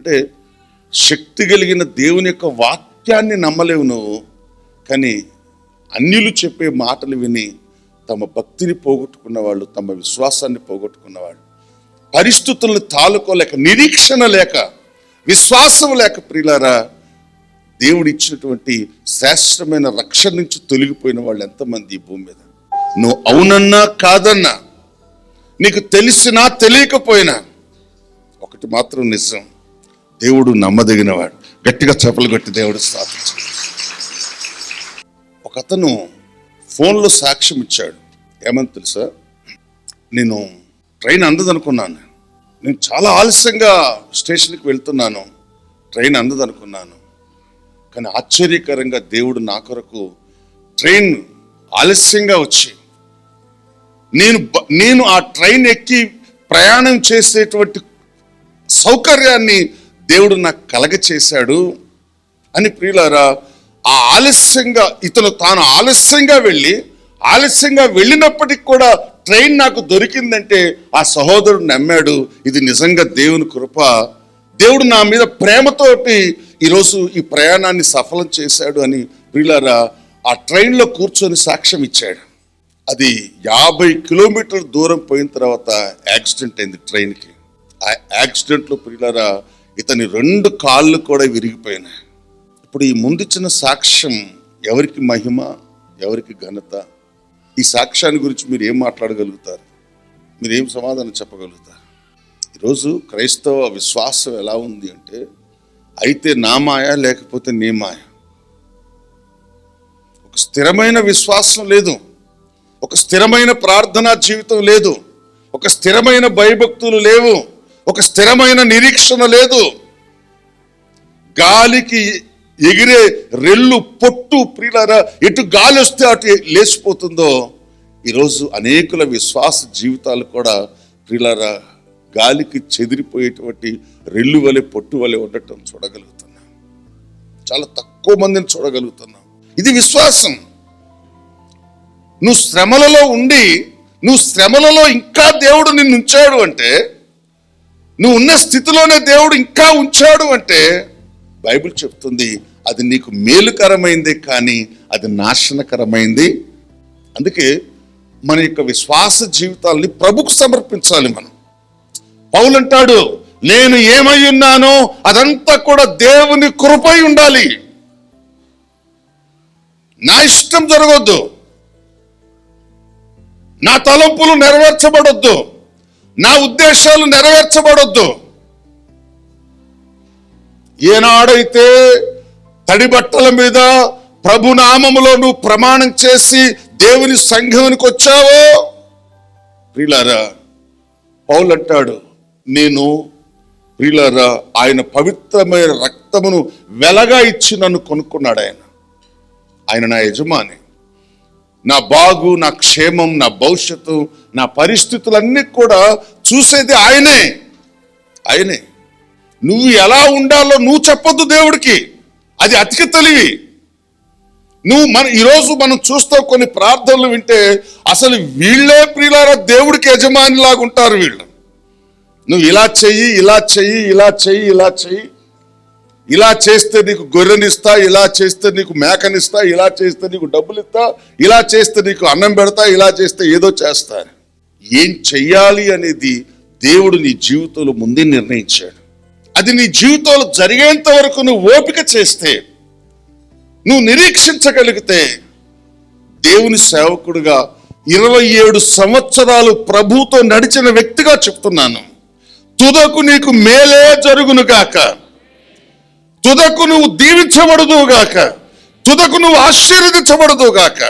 అంటే శక్తి కలిగిన దేవుని యొక్క వాక్యాన్ని నమ్మలేవు నువ్వు కానీ అన్యులు చెప్పే మాటలు విని తమ భక్తిని పోగొట్టుకున్న వాళ్ళు తమ విశ్వాసాన్ని పోగొట్టుకున్న వాళ్ళు పరిస్థితులను తాలుకోలేక నిరీక్షణ లేక విశ్వాసం లేక ప్రియులారా దేవుడు ఇచ్చినటువంటి శ్రేష్టమైన రక్షణ నుంచి తొలగిపోయిన వాళ్ళు ఎంతమంది ఈ భూమి మీద? నువ్వు అవునన్నా కాదన్నా నీకు తెలిసినా తెలియకపోయినా ఒకటి మాత్రం నిజం దేవుడు నమ్మదగినవాడు. గట్టిగా చెప్పలు కొట్టి దేవుడు స్థాపించాడు. ఒక అతను ఫోన్లో సాక్ష్యం ఇచ్చాడు. ఏమని తెలుసా? నేను ట్రైన్ అందదనుకున్నాను. నేను చాలా ఆలస్యంగా స్టేషన్కి వెళ్తున్నాను. ట్రైన్ అందదనుకున్నాను. కానీ ఆశ్చర్యకరంగా దేవుడు నా కొరకు ట్రైన్ ఆలస్యంగా వచ్చి నేను బ- నేను ఆ ట్రైన్ ఎక్కి ప్రయాణం చేసేటువంటి సౌకర్యాన్ని దేవుడు నాకు కలగ చేశాడు అని ప్రియులారా ఆ ఆలస్యంగా ఇతను తాను ఆలస్యంగా వెళ్ళి ఆలస్యంగా వెళ్ళినప్పటికి కూడా ట్రైన్ నాకు దొరికిందంటే ఆ సహోదరుడు నమ్మాడు ఇది నిజంగా దేవుని కృప. దేవుడు నా మీద ప్రేమతోటి ఈరోజు ఈ ప్రయాణాన్ని సఫలం చేశాడు అని ప్రియులారా ఆ ట్రైన్లో కూర్చొని సాక్ష్యం ఇచ్చాడు. అది యాభై కిలోమీటర్ దూరం పోయిన తర్వాత యాక్సిడెంట్ అయింది ట్రైన్కి. ఆ యాక్సిడెంట్లో ప్రియులారా ఇతని రెండు కాళ్ళు కూడా విరిగిపోయినాయి. ఇప్పుడు ఈ ముందిచ్చిన సాక్ష్యం ఎవరికి మహిమ ఎవరికి ఘనత? ఈ సాక్ష్యాన్ని గురించి మీరు ఏం మాట్లాడగలుగుతారు? మీరు ఏం సమాధానం చెప్పగలుగుతారు? ఈరోజు క్రైస్తవ విశ్వాసం ఎలా ఉంది అంటే అయితే నా మాయ లేకపోతే నీ మాయ. ఒక స్థిరమైన విశ్వాసం లేదు. ఒక స్థిరమైన ప్రార్థనా జీవితం లేదు. ఒక స్థిరమైన భయభక్తులు లేవు. ఒక స్థిరమైన నిరీక్షణ లేదు. గాలికి ఎగిరే రెల్లు పొట్టు ప్రియులారా ఎటు గాలి వస్తే అటు లేచిపోతుందో ఈరోజు అనేకుల విశ్వాస జీవితాలు కూడా ప్రియులారా గాలికి చెదిరిపోయేటువంటి రెల్లు వలె పొట్టు వలె ఉండటం చూడగలుగుతున్నాం. చాలా తక్కువ మందిని చూడగలుగుతున్నాం. ఇది విశ్వాసం. నువ్వు శ్రమలలో ఉండి నువ్వు శ్రమలలో ఇంకా దేవుడు నిన్ను ఉంచాడు అంటే నువ్వు ఉన్న స్థితిలోనే దేవుడు ఇంకా ఉంచాడు అంటే బైబిల్ చెప్తుంది అది నీకు మేలుకరమైంది కానీ అది నాశనకరమైంది. అందుకే మన యొక్క విశ్వాస జీవితాల్ని ప్రభుకు సమర్పించాలి మనం. పౌలంటాడు నేను ఏమై ఉన్నానో అదంతా కూడా దేవుని కృపై ఉండాలి. నా ఇష్టం జరగొద్దు. నా తలంపులు నెరవేర్చబడొద్దు. నా ఉద్దేశాలు నెరవేర్చబడొద్దు. ఏనాడైతే తడి బట్టల మీద ప్రభునామములో నువ్వు ప్రమాణం చేసి దేవుని సంఘమునికి వచ్చావో? ప్రిలారా పౌలు అంటాడు నేను ప్రిలారా ఆయన పవిత్రమైన రక్తమును వెలగా ఇచ్చి నన్ను కొనుక్కున్నాడు ఆయన. ఆయన నా యజమాని. నా బాగు నా క్షేమం నా భవిష్యత్తు నా పరిస్థితులన్నీ కూడా చూసేది ఆయనే. ఆయనే. నువ్వు ఎలా ఉండాలో నువ్వు చెప్పొద్దు దేవుడికి. అది అతికి తెలివి. నువ్వు మన ఈరోజు మనం చూస్తావు కొన్ని ప్రార్థనలు వింటే అసలు వీళ్ళే ప్రియులారా దేవుడికి యజమానిలాగా ఉంటారు వీళ్ళు. నువ్వు ఇలా చెయ్యి ఇలా చెయ్యి ఇలా చెయ్యి ఇలా చెయ్యి. ఇలా చేస్తే నీకు గొర్రెనిస్తా ఇలా చేస్తే నీకు మేకనిస్తా ఇలా చేస్తే నీకు డబ్బులు ఇస్తా ఇలా చేస్తే నీకు అన్నం పెడతా ఇలా చేస్తే ఏదో చేస్తా. ఏం చెయ్యాలి అనేది దేవుడు నీ జీవితంలో ముందే నిర్ణయించాడు. అది నీ జీవితంలో జరిగేంత వరకు నువ్వు ఓపిక చేస్తే నువ్వు నిరీక్షించగలిగితే దేవుని సేవకుడుగా ఇరవై ఏడు సంవత్సరాలు ప్రభుతో నడిచిన వ్యక్తిగా చెప్తున్నాను. తుదకు నీకు మేలే జరుగును గాక. తుదకు నువ్వు దీవించబడదు గాక. తుదకు నువ్వు ఆశీర్వదించబడదు గాక.